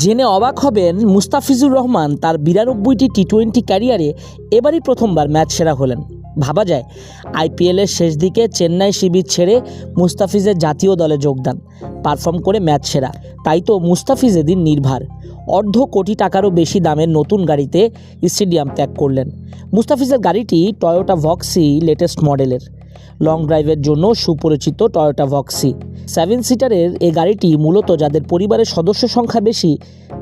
জেনে অবাক হবেন মুস্তাফিজুর রহমান তার বিরানব্বইটি টি টোয়েন্টি ক্যারিয়ারে এবারই প্রথমবার ম্যাচ সেরা হলেন। ভাবা যায়, আইপিএলের শেষ দিকে চেন্নাই শিবির ছেড়ে মুস্তাফিজের জাতীয় দলে যোগদান, পারফর্ম করে ম্যাচ সেরা। তাই তো মুস্তাফিজ এদিন নির্ভার। অর্ধ কোটি টাকারও বেশি দামের নতুন গাড়িতে স্টেডিয়াম ত্যাগ করলেন। মুস্তাফিজের গাড়িটি টয়োটা ভক্সি লেটেস্ট মডেলের লং ড্রাইভের জন্য সুপরিচিত টয়োটা ভক্সি। সেভেন সিটারের এই গাড়িটি মূলত যাদের পরিবারের সদস্য সংখ্যা বেশি,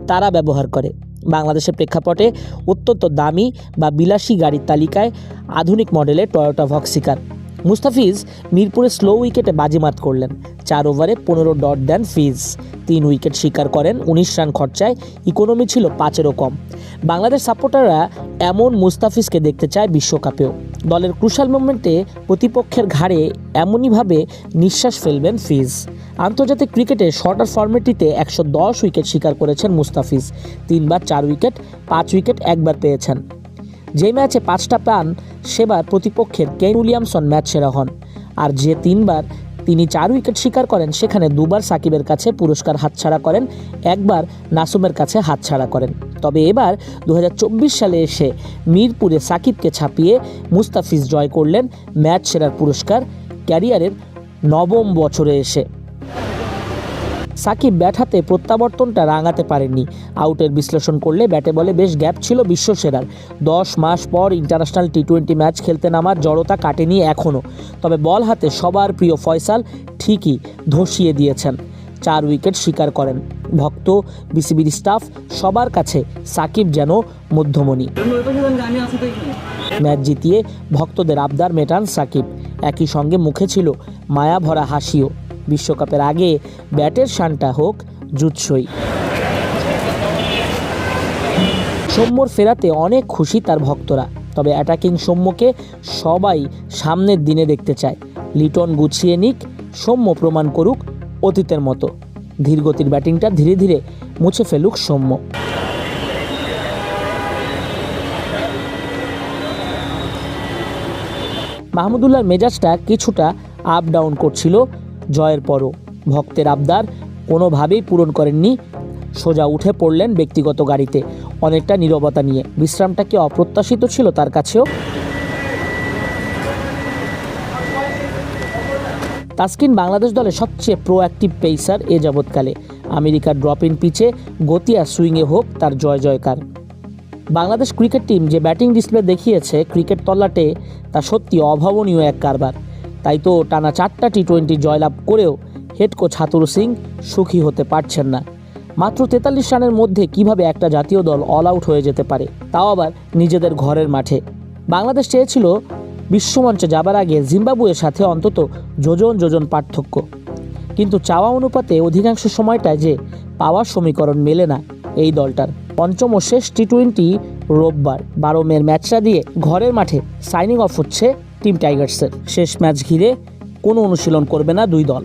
তারা ব্যবহার করে। বাংলাদেশের প্রেক্ষাপটে অত্যন্ত দামি বা বিলাসী গাড়ির তালিকায় আধুনিক মডেলের টয়োটা ভক্সিকার মুস্তাফিজ মিরপুরে স্লো উইকেটে বাজিমাত করলেন। চার ওভারে পনেরো ডট দেন ফিজ। তিন উইকেট শিকার করেন, উনিশ রান খরচায়। ইকোনমি ছিল পাঁচেরও কম। বাংলাদেশ সাপোর্টাররা এমন মুস্তাফিজকে দেখতে চায় বিশ্বকাপেও। দলের ক্রুশাল মোমেন্টে প্রতিপক্ষের ঘাড়ে এমনইভাবে নিঃশ্বাস ফেলবেন ফিজ। আন্তর্জাতিক ক্রিকেটে শর্টার ফর্মেটিতে একশো উইকেট শিকার করেছেন মুস্তাফিজ। তিনবার চার উইকেট পাঁচ উইকেট একবার পেয়েছেন। যে ম্যাচে পাঁচটা পান সেবার প্রতিপক্ষের কেন উইলিয়ামসন ম্যাচ সেরা হন। আর যে তিনবার তিনি চার উইকেট শিকার করেন, সেখানে দুবার সাকিবের কাছে পুরস্কার হাতছাড়া করেন, একবার নাসুমের কাছে হাতছাড়া করেন। তবে এবার দু হাজার চব্বিশ সালে এসে মিরপুরে সাকিবকে ছাপিয়ে মুস্তাফিজ জয় করলেন ম্যাচ সেরার পুরস্কার ক্যারিয়ারের নবম বছরে এসে। সাকিব ব্যাট হাতে প্রত্যাবর্তনটা রাঙাতে পারেননি। আউটের বিশ্লেষণ করলে ব্যাটে বলে বেশ গ্যাপ ছিল বিশ্বসেরার দশ মাস পর ইন্টারন্যাশনাল টি টোয়েন্টি ম্যাচ খেলতে নামার জড়তা কাটেনি এখনও। তবে বল হাতে সবার প্রিয় ফয়সাল ঠিকই ধসিয়ে দিয়েছেন। চার উইকেট স্বীকার করেন। ভক্ত, বিসিবির স্টাফ, সবার কাছে সাকিব যেন মধ্যমণি। ম্যাচ জিতিয়ে ভক্তদের আবদার মেটান সাকিব। একই সঙ্গে মুখে ছিল মায়া ভরা হাসিও। বিশ্বকাপের আগে ব্যাটের শানটা হোক জুৎসই। সৌম্যর ফেরাতে অনেক খুশি তার ভক্তরা, তবে অ্যাটাকিং সৌম্যকে সবাই সামনের দিনে দেখতে চায়। লিটন গুছিয়ে নিক, সৌম্য প্রমাণ করুক অতীতের মতো। ধীরগতির ব্যাটিংটা ধীরে ধীরে মুছে ফেলুক সৌম্য। মাহমুদুল্লাহর মেজাজটা কিছুটা আপ ডাউন করছিল জয়ের পরও। ভক্তের আবদার কোনোভাবেই পূরণ করেননি। সোজা উঠে পড়লেন ব্যক্তিগত গাড়িতে। অনেকটা নীরবতা নিয়ে। বিশ্রামটা কি অপ্রত্যাশিত ছিল তার কাছেও? তাসকিন বাংলাদেশ দলের সবচেয়ে প্রোঅ্যাক্টিভ পেসার এ যাবৎকালে। আমেরিকার ড্রপ ইন পিচে গতি আর সুইংয়ে হোক তার জয় জয়কার। বাংলাদেশ ক্রিকেট টিম যে ব্যাটিং ডিসপ্লে দেখিয়েছে, ক্রিকেট তল্লাটে, তা সত্যি অভাবনীয় এক কারবার। তাই তো টানা চারটা টি টোয়েন্টি জয়লাভ করেও হেড কোচ হাতুর সিং সুখী হতে পারছেন না। মাত্র তেতাল্লিশ রানের মধ্যে কীভাবে একটা জাতীয় দল অল আউট হয়ে যেতে পারে, তাও আবার নিজেদের ঘরের মাঠে। বাংলাদেশ চেয়েছিল বিশ্বমঞ্চে যাবার আগে জিম্বাবুয়ের সাথে অন্তত যোজন যোজন পার্থক্য। কিন্তু চাওয়া অনুপাতে অধিকাংশ সময়টায় যে পাওয়ার সমীকরণ মেলে না এই দলটার। পঞ্চম ও শেষ টি টোয়েন্টি রোববার, বারো মের ম্যাচটা দিয়ে ঘরের মাঠে সাইনিং অফ হচ্ছে টিম টাইগার্সের শেষ ম্যাচ ঘিরে কোনো অনুশীলন করবে না দুই দল।